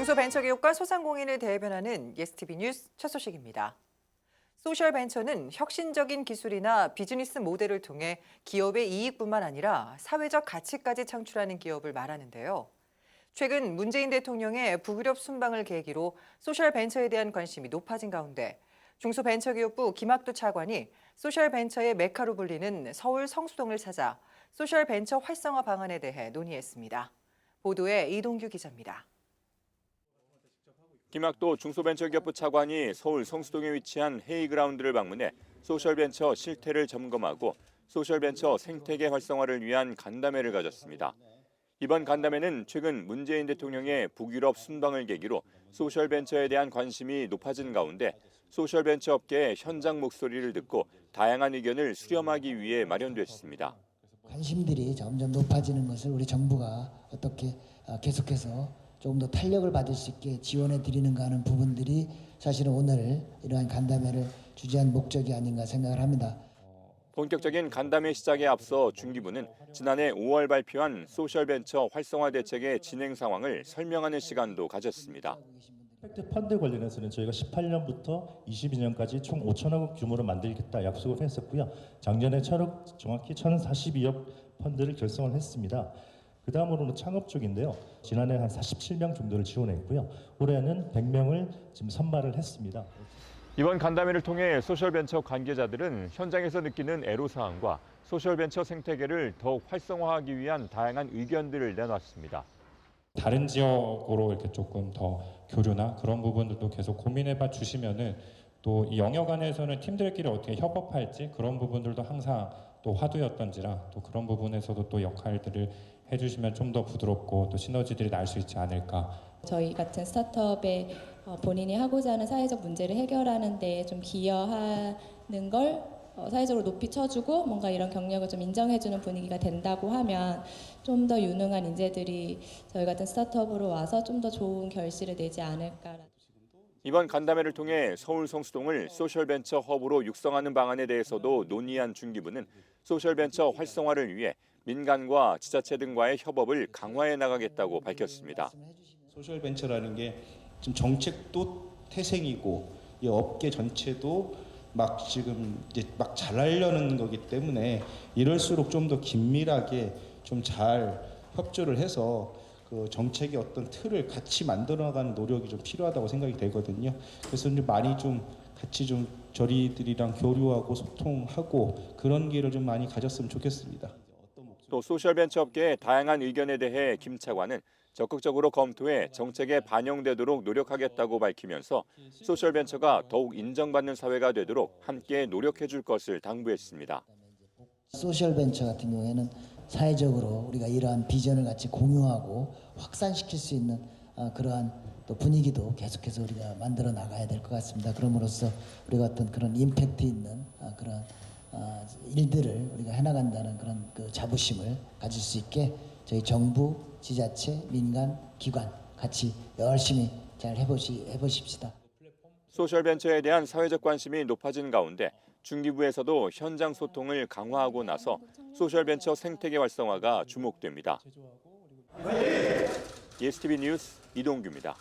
중소벤처기업과 소상공인을 대변하는 예스티비 뉴스 첫 소식입니다. 소셜벤처는 혁신적인 기술이나 비즈니스 모델을 통해 기업의 이익뿐만 아니라 사회적 가치까지 창출하는 기업을 말하는데요. 최근 문재인 대통령의 북유럽 순방을 계기로 소셜벤처에 대한 관심이 높아진 가운데 중소벤처기업부 김학도 차관이 소셜벤처의 메카로 불리는 서울 성수동을 찾아 소셜벤처 활성화 방안에 대해 논의했습니다. 보도에 이동규 기자입니다. 김학도 중소벤처기업부 차관이 서울 성수동에 위치한 헤이그라운드를 방문해 소셜벤처 실태를 점검하고 소셜벤처 생태계 활성화를 위한 간담회를 가졌습니다. 이번 간담회는 최근 문재인 대통령의 북유럽 순방을 계기로 소셜벤처에 대한 관심이 높아진 가운데 소셜벤처 업계의 현장 목소리를 듣고 다양한 의견을 수렴하기 위해 마련됐습니다. 관심들이 점점 높아지는 것을 우리 정부가 어떻게 어, 계속해서 조금 더 탄력을 받을 수 있게 지원해 드리는가 하는 부분들이 사실은 오늘 이러한 간담회를 주재한 목적이 아닌가 생각을 합니다. 본격적인 간담회 시작에 앞서 중기부는 지난해 5월 발표한 소셜벤처 활성화 대책의 진행 상황을 설명하는 시간도 가졌습니다. 팩트 펀드 관련해서는 저희가 18년부터 22년까지 총 5천억 원 규모로 만들겠다 약속을 했었고요. 작년에 천억 정확히 1,042억 펀드를 결성을 했습니다. 그 다음으로는 창업 쪽인데요. 지난해 한 47명 정도를 지원했고요. 올해는 100명을 지금 선발을 했습니다. 이번 간담회를 통해 소셜벤처 관계자들은 현장에서 느끼는 애로사항과 소셜벤처 생태계를 더욱 활성화하기 위한 다양한 의견들을 내놨습니다. 다른 지역으로 이렇게 조금 더 교류나 그런 부분들도 계속 고민해봐 주시면은 또 이 영역 안에서는 팀들끼리 어떻게 협업할지 그런 부분들도 항상 또 화두였던지라 또 그런 부분에서도 또 역할들을 해주시면 좀 더 부드럽고 또 시너지들이 날 수 있지 않을까 저희 같은 스타트업에 어, 본인이 하고자 하는 사회적 문제를 해결하는 데 좀 기여하는 걸 어, 사회적으로 높이 쳐주고 뭔가 이런 경력을 좀 인정해주는 분위기가 된다고 하면 좀 더 유능한 인재들이 저희 같은 스타트업으로 와서 좀 더 좋은 결실을 내지 않을까. 이번 간담회를 통해 서울 성수동을 소셜벤처 허브로 육성하는 방안에 대해서도 논의한 중기부는 소셜벤처 활성화를 위해 민간과 지자체 등과의 협업을 강화해 나가겠다고 밝혔습니다. 소셜 벤처라는 게 지금 정책도 태생이고 이 업계 전체도 막 지금 이제 막 잘하려는 거기 때문에 이럴수록 좀 더 긴밀하게 좀 잘 협조를 해서 그 정책의 어떤 틀을 같이 만들어 나가는 노력이 좀 필요하다고 생각이 되거든요. 그래서 이제 많이 좀 같이 좀 저리들이랑 교류하고 소통하고 그런 기회를 좀 많이 가졌으면 좋겠습니다. 또 소셜벤처 업계의 다양한 의견에 대해 김 차관은 적극적으로 검토해 정책에 반영되도록 노력하겠다고 밝히면서 소셜벤처가 더욱 인정받는 사회가 되도록 함께 노력해 줄 것을 당부했습니다. 소셜 벤처 같은 경우에는 사회적으로 우리가 이러한 비전을 같이 공유하고 확산시킬 수 있는 어, 그러한 또 분위기도 계속해서 우리가 만들어 나가야 될 것 같습니다. 그럼으로써 우리가 어떤 그런 임팩트 있는 어, 그런 어, 일들을 우리가 해나간다는 그런 그 자부심을 가질 수 있게 저희 정부, 지자체, 민간, 기관 같이 열심히 잘 해보시 해보십시다. 소셜벤처에 대한 사회적 관심이 높아진 가운데 중기부에서도 현장 소통을 강화하고 나서 소셜벤처 생태계 활성화가 주목됩니다. 예스티비 뉴스 이동규입니다.